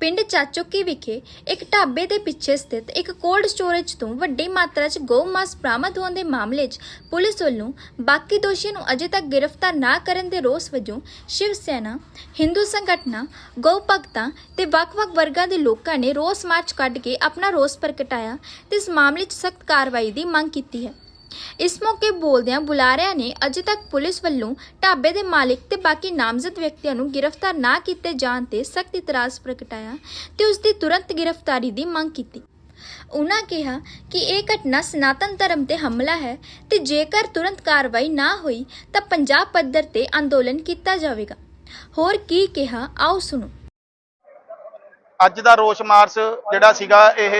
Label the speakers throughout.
Speaker 1: ਪਿੰਡ ਚਾਚੋਕੀ ਵਿਖੇ ਇੱਕ ਢਾਬੇ ਦੇ ਪਿੱਛੇ ਸਥਿਤ ਇੱਕ ਕੋਲਡ ਸਟੋਰੇਜ ਤੋਂ ਵੱਡੀ ਮਾਤਰਾ 'ਚ ਗਊ ਮਾਸ ਬਰਾਮਦ ਹੋਣ ਦੇ ਮਾਮਲੇ 'ਚ ਪੁਲਿਸ ਵੱਲੋਂ ਬਾਕੀ ਦੋਸ਼ੀਆਂ ਨੂੰ ਅਜੇ ਤੱਕ ਗ੍ਰਿਫਤਾਰ ਨਾ ਕਰਨ ਦੇ ਰੋਸ ਵਜੋਂ ਸ਼ਿਵ ਸੈਨਾ, ਹਿੰਦੂ ਸੰਗਠਨਾਂ, ਗਊ ਭਗਤਾਂ ਤੇ ਵੱਖ-ਵੱਖ ਵਰਗਾਂ ਦੇ ਲੋਕਾਂ ਨੇ ਰੋਸ ਮਾਰਚ ਕੱਢ ਕੇ ਆਪਣਾ ਰੋਸ ਪ੍ਰਗਟਾਇਆ ਤੇ ਇਸ ਮਾਮਲੇ 'ਚ ਸਖਤ ਕਾਰਵਾਈ ਦੀ ਮੰਗ ਕੀਤੀ ਹੈ। ਇਸ ਮੌਕੇ ਬੋਲਦਿਆਂ ਬੁਲਾਰਿਆਂ ਨੇ ਅਜੇ ਤੱਕ ਪੁਲਿਸ ਵੱਲੋਂ ਢਾਬੇ ਦੇ ਮਾਲਕ ਤੇ ਬਾਕੀ ਨਾਮਜ਼ਦ ਵਿਅਕਤੀਆਂ ਨੂੰ ਗ੍ਰਿਫਤਾਰ ਨਾ ਕੀਤੇ ਜਾਣ ਤੇ ਸਖਤ ਇਤਰਾਜ਼ ਪ੍ਰਗਟਾਇਆ ਤੇ ਉਸ ਦੀ ਤੁਰੰਤ ਗ੍ਰਿਫਤਾਰੀ ਦੀ ਮੰਗ ਕੀਤੀ। ਉਨ੍ਹਾਂ ਕਿਹਾ ਕਿ ਇਹ ਘਟਨਾ ਸਨਾਤਨ ਧਰਮ ਤੇ ਹਮਲਾ ਹੈ ਤੇ ਜੇਕਰ ਤੁਰੰਤ ਕਾਰਵਾਈ ਨਾ ਹੋਈ ਤਾਂ ਪੰਜਾਬ ਪੱਧਰ ਤੇ ਅੰਦੋਲਨ ਕੀਤਾ ਜਾਵੇਗਾ। ਹੋਰ ਕੀ ਕਿਹਾ, ਆਓ ਸੁਣੋ।
Speaker 2: ਅੱਜ ਦਾ ਰੋਸ ਮਾਰਚ ਜਿਹੜਾ ਸੀਗਾ ਇਹ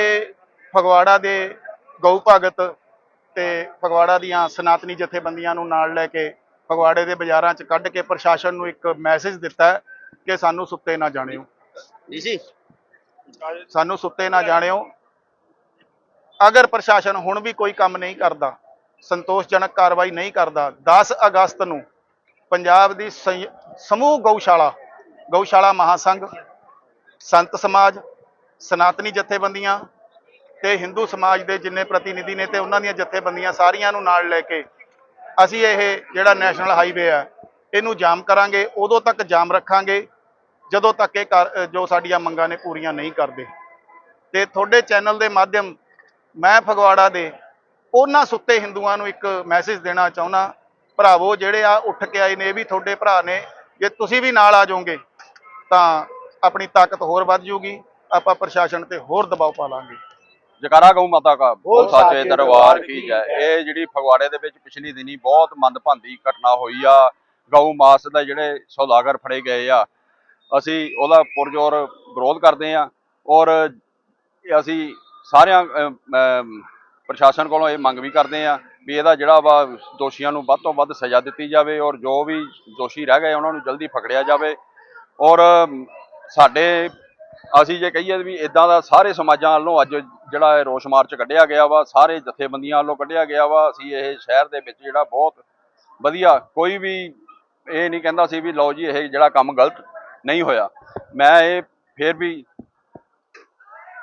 Speaker 2: ਫਗਵਾੜਾ ਦੇ ਗਊ ਭਗਤ ਤੇ ਫਗਵਾੜਾ ਦੀਆਂ ਸਨਾਤਨੀ ਜਥੇਬੰਦੀਆਂ ਨੂੰ ਨਾਲ ਲੈ ਕੇ ਫਗਵਾੜੇ ਦੇ ਬਾਜ਼ਾਰਾਂ 'ਚ ਕੱਢ ਕੇ ਪ੍ਰਸ਼ਾਸਨ ਨੂੰ ਇੱਕ ਮੈਸੇਜ ਦਿੱਤਾ ਕਿ ਸਾਨੂੰ ਸੁੱਤੇ ਨਾ ਜਾਣਿਓ।
Speaker 3: ਜੀ ਜੀ।
Speaker 2: ਸਾਨੂੰ ਸੁੱਤੇ ਨਾ ਜਾਣਿਓ। ਅਗਰ ਪ੍ਰਸ਼ਾਸਨ ਹੁਣ ਵੀ ਕੋਈ ਕੰਮ ਨਹੀਂ ਕਰਦਾ ਸੰਤੋਸ਼ਜਨਕ ਕਾਰਵਾਈ ਨਹੀਂ ਕਰਦਾ 10 ਅਗਸਤ ਨੂੰ ਪੰਜਾਬ ਦੀ ਸਮੂਹ ਗਊਸ਼ਾਲਾ ਗਊਸ਼ਾਲਾ ਮਹਾਸੰਘ ਸੰਤ ਸਮਾਜ ਸਨਾਤਨੀ ਜਥੇਬੰਦੀਆਂ ਤੇ ਹਿੰਦੂ ਸਮਾਜ ਦੇ ਜਿੰਨੇ ਪ੍ਰਤੀਨਿਧੀ ਨੇ ਤੇ ਉਹਨਾਂ ਦੀਆਂ ਜਥੇਬੰਦੀਆਂ ਸਾਰੀਆਂ ਨੂੰ ਨਾਲ ਲੈ ਕੇ ਅਸੀਂ ਇਹ ਜਿਹੜਾ ਨੈਸ਼ਨਲ ਹਾਈਵੇ ਆ, ਇਹਨੂੰ ਜਾਮ ਕਰਾਂਗੇ, ਉਦੋਂ ਤੱਕ ਜਾਮ ਰੱਖਾਂਗੇ, ਜਦੋਂ ਤੱਕ ਇਹ ਕਰ- ਜੋ ਸਾਡੀਆਂ ਮੰਗਾਂ ਨੇ ਪੂਰੀਆਂ ਨਹੀਂ ਕਰਦੇ। ਤੇ ਤੁਹਾਡੇ ਚੈਨਲ ਦੇ ਮਾਧਿਅਮ ਮੈਂ ਫਗਵਾੜਾ ਦੇ ਉਹਨਾਂ ਸੁੱਤੇ ਹਿੰਦੂਆਂ ਨੂੰ ਇੱਕ ਮੈਸੇਜ ਦੇਣਾ ਚਾਹੁੰਦਾ, ਭਰਾਵੋ ਜਿਹੜੇ ਆ ਉੱਠ ਕੇ ਆਏ ਨੇ, ਇਹ ਵੀ ਤੁਹਾਡੇ ਭਰਾ ਨੇ, ਜੇ ਤੁਸੀਂ ਵੀ ਨਾਲ ਆ ਜਾਓਗੇ, ਤਾਂ ਆਪਣੀ ਤਾਕਤ ਹੋਰ ਵੱਧ ਜੂਗੀ, ਆਪਾਂ ਪ੍ਰਸ਼ਾਸਨ ਤੇ ਹੋਰ ਦਬਾਅ ਪਾ ਲਾਂਗੇ।
Speaker 4: ਜਕਾਰਾ ਗਊ ਮਾਤਾ ਕਾ
Speaker 2: ਬੋਲ
Speaker 4: ਸਾਚੇ ਦਰਬਾਰ ਕੀ ਜੈ। ਇਹ ਜਿਹੜੀ ਫਗਵਾੜੇ ਦੇ ਵਿੱਚ ਪਿਛਲੀ ਦਿਨੀ ਬਹੁਤ ਮੰਦਭਾਂਦੀ ਘਟਨਾ ਹੋਈ ਆ। ਗਊ ਮਾਸ ਦਾ ਜਿਹੜੇ ਸੌਦਾਗਰ ਫੜੇ ਗਏ ਆ। ਅਸੀਂ ਉਹਦਾ ਪੁਰਜੋਰ ਵਿਰੋਧ ਕਰਦੇ ਆ ਔਰ ਅਸੀਂ ਸਾਰਿਆਂ ਪ੍ਰਸ਼ਾਸਨ ਕੋਲੋਂ ਇਹ ਮੰਗ ਵੀ ਕਰਦੇ ਆ ਵੀ ਇਹਦਾ ਜਿਹੜਾ ਵਾ ਦੋਸ਼ੀਆਂ ਨੂੰ ਵੱਧ ਤੋਂ ਵੱਧ ਸਜ਼ਾ ਦਿੱਤੀ ਜਾਵੇ ਔਰ ਜੋ ਵੀ ਦੋਸ਼ੀ ਰਹਿ ਗਏ ਉਹਨਾਂ ਨੂੰ ਜਲਦੀ ਫਕੜਿਆ ਜਾਵੇ। ਔਰ ਸਾਡੇ ਅਸੀਂ ਜੇ ਕਹੀਏ ਵੀ ਇਦਾਂ ਦਾ ਸਾਰੇ ਸਮਾਜਾਂ ਵੱਲੋਂ ਅੱਜ ਜਿਹੜਾ ਇਹ ਰੋਸ ਮਾਰਚ ਕੱਢਿਆ ਗਿਆ ਵਾ, ਸਾਰੇ ਜਥੇਬੰਦੀਆਂ ਵੱਲੋਂ ਕੱਢਿਆ ਗਿਆ ਵਾ, ਅਸੀਂ ਇਹ ਸ਼ਹਿਰ ਦੇ ਵਿੱਚ ਜਿਹੜਾ ਬਹੁਤ ਵਧੀਆ ਕੋਈ ਵੀ ਇਹ ਨਹੀਂ ਕਹਿੰਦਾ ਸੀ ਵੀ ਲਓ ਜੀ, ਇਹ ਜਿਹੜਾ ਕੰਮ ਗਲਤ ਨਹੀਂ ਹੋਇਆ। ਮੈਂ ਇਹ ਫੇਰ ਵੀ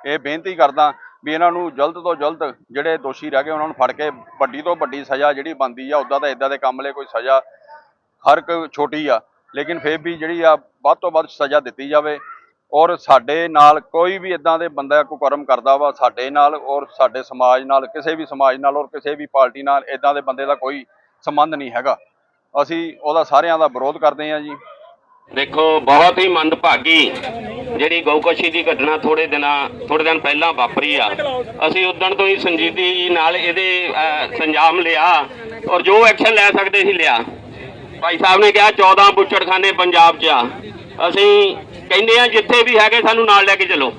Speaker 4: ਇਹ ਬੇਨਤੀ ਕਰਦਾ ਵੀ ਇਹਨਾਂ ਨੂੰ ਜਲਦ ਤੋਂ ਜਲਦ ਜਿਹੜੇ ਦੋਸ਼ੀ ਰਹਿ ਗਏ, ਉਹਨਾਂ ਨੂੰ ਫੜ ਕੇ ਵੱਡੀ ਤੋਂ ਵੱਡੀ ਸਜ਼ਾ ਜਿਹੜੀ ਬਣਦੀ ਆ ਉਦਾਂ ਤਾਂ ਇਦਾਂ ਦੇ ਕੰਮ ਲਈ ਕੋਈ ਸਜ਼ਾ ਹਰ ਇੱਕ ਛੋਟੀ ਆ। ਲੇਕਿਨ ਫੇਰ ਵੀ ਜਿਹੜੀ ਆ, ਵੱਧ ਤੋਂ ਵੱਧ ਸਜ਼ਾ ਦਿੱਤੀ ਜਾਵੇ। ਔਰ ਸਾਡੇ ਨਾਲ ਕੋਈ ਵੀ ਇਦਾਂ ਦੇ ਬੰਦਾ ਕੁਕਰਮ ਕਰਦਾ ਵਾ ਸਾਡੇ ਨਾਲ ਔਰ ਸਾਡੇ ਸਮਾਜ ਨਾਲ, ਕਿਸੇ ਵੀ ਸਮਾਜ ਨਾਲ ਔਰ ਕਿਸੇ ਵੀ ਪਾਰਟੀ ਨਾਲ ਇਦਾਂ ਦੇ ਬੰਦੇ ਦਾ ਕੋਈ ਸੰਬੰਧ ਨਹੀਂ ਹੈਗਾ। ਅਸੀਂ ਉਹਦਾ ਸਾਰਿਆਂ ਦਾ ਵਿਰੋਧ ਕਰਦੇ ਹਾਂ ਜੀ।
Speaker 3: ਦੇਖੋ, ਬਹੁਤ ਹੀ ਮੰਦਭਾਗੀ ਜਿਹੜੀ ਗਊਕਸ਼ੀ ਦੀ ਘਟਨਾ ਥੋੜੇ ਦਿਨਾਂ ਥੋੜੇ ਦਿਨ ਪਹਿਲਾਂ ਵਾਪਰੀ ਆ। ਅਸੀਂ ਉਦਣ ਤੋਂ ਹੀ ਸੰਜੀਦਗੀ ਨਾਲ ਇਹਦੇ ਸੰਜਾਮ ਲਿਆ ਔਰ ਜੋ ਐਕਸ਼ਨ ਲੈ ਸਕਦੇ ਸੀ ਲਿਆ। ਭਾਈ ਸਾਹਿਬ ਨੇ ਕਿਹਾ 14 ਬੁੱਚੜਖਾਨੇ ਪੰਜਾਬ 'ਚ ਆ। ਅਸੀਂ ਕਹਿੰਦੇ ਆ ਜਿੱਥੇ ਵੀ ਹੈਗੇ ਸਾਨੂੰ ਨਾਲ ਲੈ ਕੇ ਚੱਲੋ।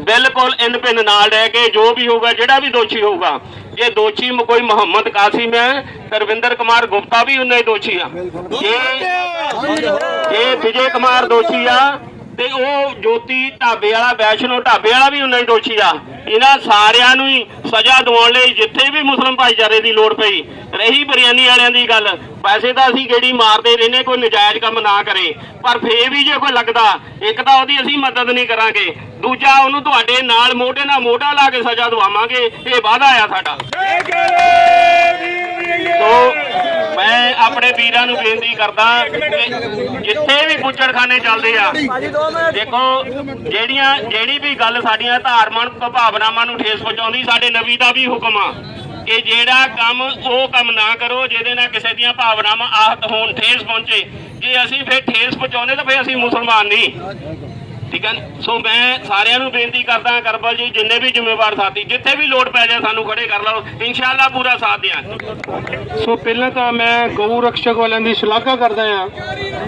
Speaker 3: ਬਿਲਕੁਲ ਇਨ ਪਿੰਨ ਨਾਲ ਰਹਿ ਕੇ ਜੋ ਵੀ ਹੋਊਗਾ ਜਿਹੜਾ ਵੀ ਦੋਸ਼ੀ ਹੋਊਗਾ ਜੇ ਦੋਸ਼ੀ ਕੋਈ ਮੁਹੰਮਦ ਕਾਸਿਮ ਹੈ ਤਾਂ ਰਵਿੰਦਰ ਕੁਮਾਰ ਗੁਪਤਾ ਵੀ ਉਹਨਾਂ ਦੋਸ਼ੀ ਆ। ਜੇ ਜੇ ਵਿਜੇ ਕੁਮਾਰ ਦੋਸ਼ੀ ਆ ਤੇ ਉਹ ਜੋਤੀ ਢਾਬੇ ਵਾਲਾ ਵੈਸ਼ਨੋ ਢਾਬੇ ਵਾਲਾ ਵੀ ਉਹਨਾਂ ਹੀ ਦੋਸ਼ੀ ਆ। ਇਹਨਾਂ ਸਾਰਿਆਂ ਨੂੰ ਹੀ ਸਜ਼ਾ ਦਿਵਾਉਣ ਲਈ ਜਿੱਥੇ ਵੀ ਮੁਸਲਮ ਭਾਈਚਾਰੇ ਦੀ ਲੋੜ ਪਈ ਰਹੀ ਬਿਰਿਆਨੀ ਵਾਲਿਆਂ ਦੀ ਗੱਲ। ਪੈਸੇ ਤਾਂ ਅਸੀਂ ਗੇੜੀ ਮਾਰਦੇ ਰਹਿੰਦੇ ਕੋਈ ਨਜਾਇਜ਼ ਕੰਮ ਨਾ ਕਰੇ। ਪਰ ਫੇਰ ਵੀ ਜੇ ਕੋਈ ਲੱਗਦਾ ਇੱਕ ਤਾਂ ਉਹਦੀ ਅਸੀਂ ਮਦਦ ਨਹੀਂ ਕਰਾਂਗੇ। ਦੂਜਾ ਉਹਨੂੰ ਤੁਹਾਡੇ ਨਾਲ ਮੋਢੇ ਨਾਲ ਮੋਢਾ ਲਾ ਕੇ ਸਜ਼ਾ ਦਵਾਵਾਂਗੇ। ਇਹ ਵਾਅਦਾ ਆ ਸਾਡਾ। ਸੋ ਮੈਂ ਆਪਣੇ ਵੀਰਾਂ ਨੂੰ ਬੇਨਤੀ ਕਰਦਾ ਜਿੱਥੇ ਵੀ ਬੁੱਚੜਖਾਨੇ ਚੱਲਦੇ ਆ, ਦੇਖੋ, ਜਿਹੜੀਆਂ, ਜਿਹੜੀ ਵੀ ਗੱਲ ਸਾਡੀਆਂ ਧਾਰਮਿਕ ਭਾਵਨਾਵਾਂ ਨੂੰ ਠੇਸ ਪਹੁੰਚਾਉਂਦੀ, ਸਾਡੇ ਨਬੀ ਦਾ ਵੀ ਹੁਕਮ ਆ ਕਿ ਜਿਹੜਾ ਕੰਮ ਉਹ ਕੰਮ ਨਾ ਕਰੋ, ਜਿਹਦੇ ਨਾਲ ਕਿਸੇ ਦੀਆਂ ਭਾਵਨਾਵਾਂ ਆਹਤ ਹੋਣ, ਠੇਸ ਪਹੁੰਚੇ। ਜੇ ਅਸੀਂ ਫਿਰ ਠੇਸ ਪਹੁੰਚਾਉਂਦੇ ਤਾਂ ਫਿਰ ਅਸੀਂ ਮੁਸਲਮਾਨ ਨਹੀਂ। ਠੀਕ ਹੈ? ਸੋ ਮੈਂ ਸਾਰਿਆਂ ਨੂੰ ਬੇਨਤੀ ਕਰਦਾ ਕਰਬਲ ਜੀ, ਜਿੰਨੇ ਵੀ ਜ਼ਿੰਮੇਵਾਰ ਸਾਥੀ, ਜਿੱਥੇ ਵੀ ਲੋੜ ਪੈ ਜਾਏ, ਸਾਨੂੰ ਖੜੇ ਕਰ ਲਓ। ਇਨਸ਼ਾਅੱਲਾ ਪੂਰਾ ਸਾਥ ਦਿਆਂ
Speaker 5: ਸੋ ਪਹਿਲਾਂ ਤਾਂ ਮੈਂ ਗਊ ਰਕਸ਼ਕ ਵਾਲਿਆਂ ਦੀ ਸ਼ਲਾਘਾ ਕਰਦਾ ਹਾਂ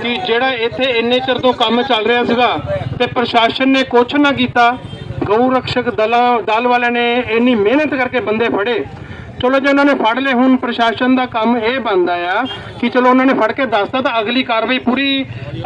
Speaker 5: ਕਿ ਜਿਹੜਾ ਇੱਥੇ ਇੰਨੇ ਚਿਰ ਤੋਂ ਕੰਮ ਚੱਲ ਰਿਹਾ ਸੀਗਾ ਤੇ ਪ੍ਰਸ਼ਾਸਨ ਨੇ ਕੁਛ ਨਾ ਕੀਤਾ ਗਊ ਰਕਸ਼ਕ ਦਲਾਂ ਦਲ ਵਾਲਿਆਂ ਨੇ ਇੰਨੀ ਮਿਹਨਤ ਕਰਕੇ ਬੰਦੇ ਫੜੇ। ਚਲੋ ਜੇ, ਉਹਨਾਂ ਨੇ ਫੜ ਲਏ। ਹੁਣ ਪ੍ਰਸ਼ਾਸਨ ਦਾ ਕੰਮ ਇਹ ਬਣਦਾ ਆ ਕਿ ਚਲੋ ਉਹਨਾਂ ਨੇ ਫੜ ਕੇ ਦੱਸਤਾ ਤਾਂ ਅਗਲੀ ਕਾਰਵਾਈ ਪੂਰੀ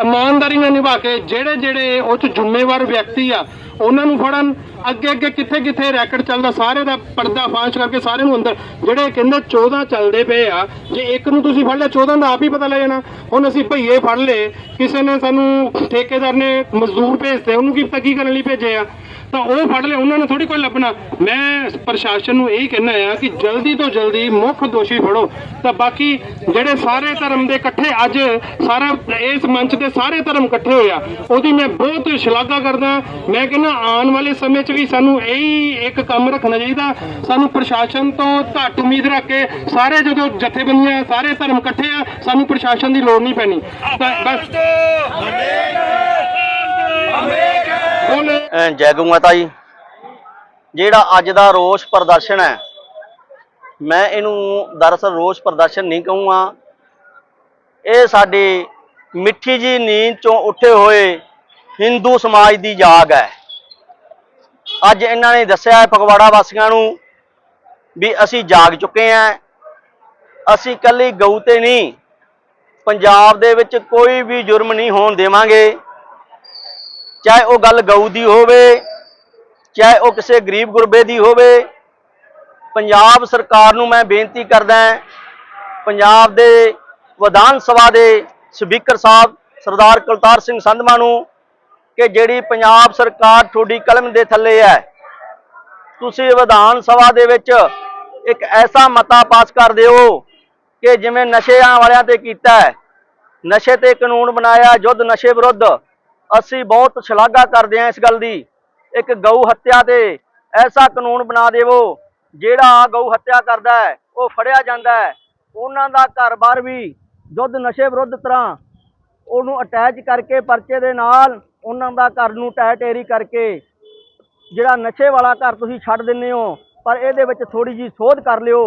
Speaker 5: ਇਮਾਨਦਾਰੀ ਨਾਲ ਨਿਭਾ ਕੇ ਜਿਹੜੇ ਜਿਹੜੇ ਉਹ ਚ ਜ਼ਿੰਮੇਵਾਰ ਵਿਅਕਤੀ ਆ, ਉਹਨਾਂ ਨੂੰ ਫੜਨ। ਅੱਗੇ ਅੱਗੇ ਕਿੱਥੇ ਕਿੱਥੇ ਰੈਕਟ ਚੱਲਦਾ, ਸਾਰੇ ਦਾ ਪਰਦਾ ਫਾਂਸ਼ ਕਰਕੇ ਸਾਰੇ ਨੂੰ ਅੰਦਰ। ਜਿਹੜੇ ਕਹਿੰਦੇ 14 ਚੱਲਦੇ ਪਏ ਆ, ਜੇ ਇੱਕ ਨੂੰ ਤੁਸੀਂ ਫੜ ਲਿਆ 14 ਦਾ ਆਪ ਹੀ ਪਤਾ ਲੈ ਜਾਣਾ। ਹੁਣ ਅਸੀਂ ਭਈਏ ਫੜ ਲਏ, ਕਿਸੇ ਨੇ ਸਾਨੂੰ ਠੇਕੇਦਾਰ ਨੇ ਮਜ਼ਦੂਰ ਭੇਜਤੇ, ਉਹਨੂੰ ਕੀ ਪਤਾ ਕੀ ਕਰਨ ਲਈ ਭੇਜੇ ਆ। ਤਾਂ ਉਹ ਫੜ ਲਏ ਉਹਨਾਂ ਨੇ ਥੋੜੀ ਕੋਈ ਲੱਭਣਾ। ਮੈਂ ਪ੍ਰਸ਼ਾਸਨ ਨੂੰ ਇਹੀ ਕਹਿਣਾ ਆ ਕਿ ਜਲਦੀ ਤੋਂ ਜਲਦੀ ਮੁੱਖ ਦੋਸ਼ੀ ਫੜੋ। ਤਾਂ ਬਾਕੀ ਜਿਹੜੇ ਸਾਰੇ ਧਰਮ ਦੇ ਇਕੱਠੇ ਅੱਜ ਸਾਰਾ ਇਸ ਮੰਚ ਤੇ ਸਾਰੇ ਧਰਮ ਇਕੱਠੇ ਹੋਏ ਆ ਉਹਦੀ ਮੈਂ ਬਹੁਤ ਸ਼ਲਾਘਾ ਕਰਦਾ। ਮੈਂ ਕਹਿੰਦਾ ਆਉਣ ਵਾਲੇ ਸਮੇਂ 'ਚ ਵੀ ਸਾਨੂੰ ਇਹੀ ਇੱਕ ਕੰਮ ਰੱਖਣਾ ਚਾਹੀਦਾ। ਸਾਨੂੰ ਪ੍ਰਸ਼ਾਸਨ ਤੋਂ ਘੱਟ ਉਮੀਦ ਰੱਖ ਕੇ ਸਾਰੇ ਜਦੋਂ ਜਥੇਬੰਦੀਆਂ ਸਾਰੇ ਧਰਮ ਇਕੱਠੇ ਆ ਸਾਨੂੰ ਪ੍ਰਸ਼ਾਸਨ ਦੀ ਲੋੜ ਨਹੀਂ ਪੈਣੀ। ਤਾਂ ਬਸ। ਹੁਣ
Speaker 6: ਅਹ ਜੈ ਗਊ ਮਾਤਾ ਜੀ, ਜਿਹੜਾ ਅੱਜ ਦਾ ਰੋਸ ਪ੍ਰਦਰਸ਼ਨ ਹੈ, ਮੈਂ ਇਹਨੂੰ ਦਰਅਸਲ ਰੋਸ ਪ੍ਰਦਰਸ਼ਨ ਨਹੀਂ ਕਹੂੰਗਾ। ਇਹ ਸਾਡੀ ਮਿੱਠੀ ਜੀ ਨੀਂਦ ਚੋਂ ਉੱਠੇ ਹੋਏ ਹਿੰਦੂ ਸਮਾਜ ਦੀ ਜਾਗ ਹੈ। ਅੱਜ ਇਹਨਾਂ ਨੇ ਦੱਸਿਆ ਫਗਵਾੜਾ ਵਾਸੀਆਂ ਨੂੰ ਵੀ ਅਸੀਂ ਜਾਗ ਚੁੱਕੇ ਹਾਂ। ਅਸੀਂ ਕੱਲੀ ਗਊ ਤੇ ਨਹੀਂ, ਪੰਜਾਬ ਦੇ ਵਿੱਚ ਕੋਈ ਵੀ ਜੁਰਮ ਨਹੀਂ ਹੋਣ ਦੇਵਾਂਗੇ। ਚਾਹੇ ਉਹ ਗੱਲ ਗਊ ਦੀ ਹੋਵੇ, ਚਾਹੇ ਉਹ ਕਿਸੇ ਗਰੀਬ ਗੁਰਬੇ ਦੀ ਹੋਵੇ, ਪੰਜਾਬ ਸਰਕਾਰ ਨੂੰ ਮੈਂ ਬੇਨਤੀ ਕਰਦਾ ਪੰਜਾਬ ਦੇ ਵਿਧਾਨ ਸਭਾ ਦੇ ਸਪੀਕਰ ਸਾਹਿਬ ਸਰਦਾਰ ਕੁਲਤਾਰ ਸਿੰਘ ਸੰਧਮਾ ਨੂੰ ਕਿ ਜਿਹੜੀ ਪੰਜਾਬ ਸਰਕਾਰ ਤੁਹਾਡੀ ਕਲਮ ਦੇ ਥੱਲੇ ਹੈ, ਤੁਸੀਂ ਵਿਧਾਨ ਸਭਾ ਦੇ ਵਿੱਚ ਇੱਕ ਐਸਾ ਮਤਾ ਪਾਸ ਕਰ ਦਿਓ ਕਿ ਜਿਵੇਂ ਨਸ਼ਿਆਂ ਵਾਲਿਆਂ ਤੇ ਕੀਤਾ ਹੈ, ਨਸ਼ੇ ਤੇ ਕਾਨੂੰਨ ਬਣਾਇਆ, ਯੁੱਧ ਨਸ਼ੇ ਵਿਰੁੱਧ ਅਸੀਂ ਬਹੁਤ ਸ਼ਲਾਘਾ ਕਰਦੇ ਹਾਂ ਇਸ ਗੱਲ ਦੀ। ਇੱਕ ਗਊ ਹੱਤਿਆ ਤੇ ਐਸਾ ਕਾਨੂੰਨ ਬਣਾ ਦੇਵੋ, ਜਿਹੜਾ ਗਊ ਹੱਤਿਆ ਕਰਦਾ ਹੈ, ਉਹ ਫੜਿਆ ਜਾਂਦਾ ਹੈ। ਉਹਨਾਂ ਦਾ ਘਰ-ਬਾਰ ਵੀ ਦੁੱਧ ਨਸ਼ੇ ਵਿਰੁੱਧ ਤਰ੍ਹਾਂ ਉਹਨੂੰ ਅਟੈਚ ਕਰਕੇ ਪਰਚੇ ਦੇ ਨਾਲ ਉਹਨਾਂ ਦਾ ਘਰ ਨੂੰ ਟੈ ਟੇਰੀ ਕਰਕੇ ਜਿਹੜਾ ਨਸ਼ੇ ਵਾਲਾ ਘਰ ਤੁਸੀਂ ਛੱਡ ਦਿੰਦੇ ਹੋ, ਪਰ ਇਹਦੇ ਵਿੱਚ ਥੋੜੀ ਜੀ ਸੋਧ ਕਰ ਲਿਓ।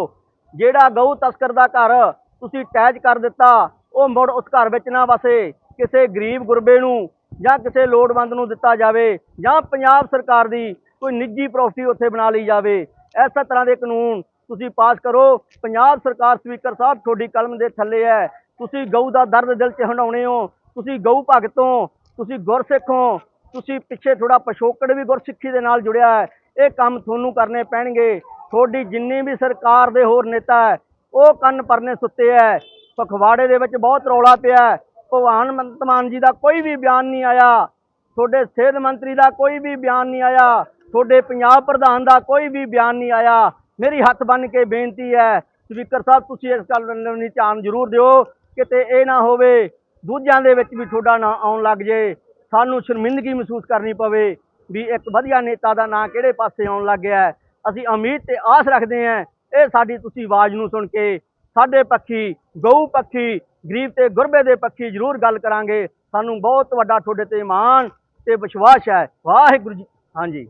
Speaker 6: ਜਿਹੜਾ ਗਊ ਤਸਕਰ ਦਾ ਘਰ ਤੁਸੀਂ ਅਟੈਚ ਕਰ ਦਿੱਤਾ, ਉਹ ਮੁੜ ਉਸ ਘਰ ਵਿੱਚ ਨਾ ਵਸੇ। ਕਿਸੇ ਗਰੀਬ ਗੁਰਬੇ ਨੂੰ ਜਾਂ ਕਿਸੇ ਲੋੜਵੰਦ ਨੂੰ ਦਿੱਤਾ ਜਾਵੇ ਜਾਂ ਪੰਜਾਬ ਸਰਕਾਰ ਦੀ ਕੋਈ ਨਿੱਜੀ ਪ੍ਰਾਪਰਟੀ ਉੱਥੇ ਬਣਾ ਲਈ ਜਾਵੇ ਐਸਾ ਤਰ੍ਹਾਂ ਦੇ ਕਾਨੂੰਨ ਤੁਸੀਂ ਪਾਸ ਕਰੋ। ਪੰਜਾਬ ਸਰਕਾਰ ਸਪੀਕਰ ਸਾਹਿਬ, ਤੁਹਾਡੀ ਕਲਮ ਦੇ ਥੱਲੇ ਹੈ। ਤੁਸੀਂ ਗਊ ਦਾ ਦਰਦ ਦਿਲ 'ਚ ਹੰਡਾਉਣੇ ਹੋ। ਤੁਸੀਂ ਗਊ ਭਗਤ ਹੋ। ਤੁਸੀਂ ਗੁਰਸਿੱਖ ਹੋ। ਤੁਸੀਂ ਪਿੱਛੇ ਥੋੜਾ ਪਿਛੋਕੜ ਵੀ ਗੁਰਸਿੱਖੀ ਦੇ ਨਾਲ ਜੁੜਿਆ ਹੈ। ਇਹ ਕੰਮ ਤੁਹਾਨੂੰ ਕਰਨੇ ਪੈਣਗੇ। ਤੁਹਾਡੀ ਜਿੰਨੀ ਵੀ ਸਰਕਾਰ ਦੇ ਹੋਰ ਨੇਤਾ ਹੈ, ਉਹ ਕੰਨ ਪਰਨੇ ਸੁੱਤੇ ਹੈ। ਪਖਵਾੜੇ ਦੇ ਵਿੱਚ ਬਹੁਤ ਰੌਲਾ ਪਿਆ ਭਗਵਾਨ ਮੰਤ ਮਾਨ ਜੀ ਦਾ ਕੋਈ ਵੀ ਬਿਆਨ ਨਹੀਂ ਆਇਆ, ਤੁਹਾਡੇ ਸਿਹਤ ਮੰਤਰੀ ਦਾ ਕੋਈ ਵੀ ਬਿਆਨ ਨਹੀਂ ਆਇਆ, ਤੁਹਾਡੇ ਪੰਜਾਬ ਪ੍ਰਧਾਨ ਦਾ ਕੋਈ ਵੀ ਬਿਆਨ ਨਹੀਂ ਆਇਆ, ਮੇਰੀ ਹੱਥ ਬੰਨ ਕੇ ਬੇਨਤੀ ਹੈ, ਸਪੀਕਰ ਸਾਹਿਬ, ਤੁਸੀਂ ਇਸ ਗੱਲ ਵੱਲ ਧਿਆਨ ਜ਼ਰੂਰ ਦਿਓ, ਕਿਤੇ ਇਹ ਨਾ ਹੋਵੇ, ਦੂਜਿਆਂ ਦੇ ਵਿੱਚ ਵੀ ਤੁਹਾਡਾ ਨਾਂ ਆਉਣ ਲੱਗ ਜੇ, ਸਾਨੂੰ ਸ਼ਰਮਿੰਦਗੀ ਮਹਿਸੂਸ ਕਰਨੀ ਪਵੇ ਵੀ ਇੱਕ ਵਧੀਆ ਨੇਤਾ ਦਾ ਨਾਂ ਕਿਹੜੇ ਪਾਸੇ ਆਉਣ ਲੱਗ ਗਿਆ ਅਸੀਂ ਉਮੀਦ ਤੇ ਆਸ ਰੱਖਦੇ ਹਾਂ, ਇਹ ਸਾਡੀ ਤੁਸੀਂ ਆਵਾਜ਼ ਨੂੰ ਸੁਣ ਕੇ ਸਾਡੇ ਪੱਖੀ, ਗਊ ਪੱਖੀ, ਗਰੀਬ ਤੇ ਗੁਰਬੇ ਦੇ ਪੱਖੀ ਜ਼ਰੂਰ ਗੱਲ ਕਰਾਂਗੇ। ਸਾਨੂੰ ਬਹੁਤ ਵੱਡਾ ਤੁਹਾਡੇ ਤੇ ਮਾਣ ਤੇ ਵਿਸ਼ਵਾਸ ਹੈ। ਵਾਹਿਗੁਰੂ ਜੀ, ਹਾਂਜੀ।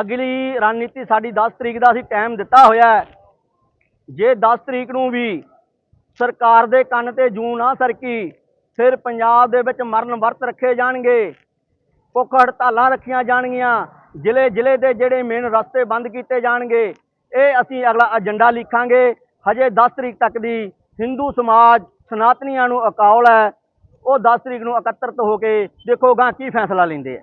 Speaker 6: ਅਗਲੀ ਰਣਨੀਤੀ ਸਾਡੀ 10 ਤਰੀਕ ਦਾ ਅਸੀਂ ਟਾਈਮ ਦਿੱਤਾ ਹੋਇਆ ਹੈ। ਜੇ 10 ਤਰੀਕ ਨੂੰ ਵੀ ਸਰਕਾਰ ਦੇ ਕੰਨ ਤੇ ਜੂੰ ਨਾ ਸਰਕੀ, ਫਿਰ ਪੰਜਾਬ ਦੇ ਵਿੱਚ ਮਰਨ ਵਰਤ ਰੱਖੇ ਜਾਣਗੇ। ਭੁੱਖ ਹੜਤਾਲਾਂ ਰੱਖੀਆਂ ਜਾਣਗੀਆਂ। ਜ਼ਿਲ੍ਹੇ ਜ਼ਿਲ੍ਹੇ ਦੇ ਜਿਹੜੇ ਮੇਨ ਰਸਤੇ ਬੰਦ ਕੀਤੇ ਜਾਣਗੇ, ਇਹ ਅਸੀਂ ਅਗਲਾ ਏਜੰਡਾ ਲਿਖਾਂਗੇ। ਹਜੇ 10 ਤਰੀਕ ਤੱਕ ਦੀ ਹਿੰਦੂ ਸਮਾਜ ਸਨਾਤਨੀਆਂ ਨੂੰ ਅਕਾਉਲ ਹੈ। ਉਹ 10 ਤਰੀਕ ਨੂੰ ਇਕੱਤਰਤ ਹੋ ਕੇ ਦੇਖੋ ਗਾਂ ਕੀ ਫੈਸਲਾ ਲੈਂਦੇ ਆ।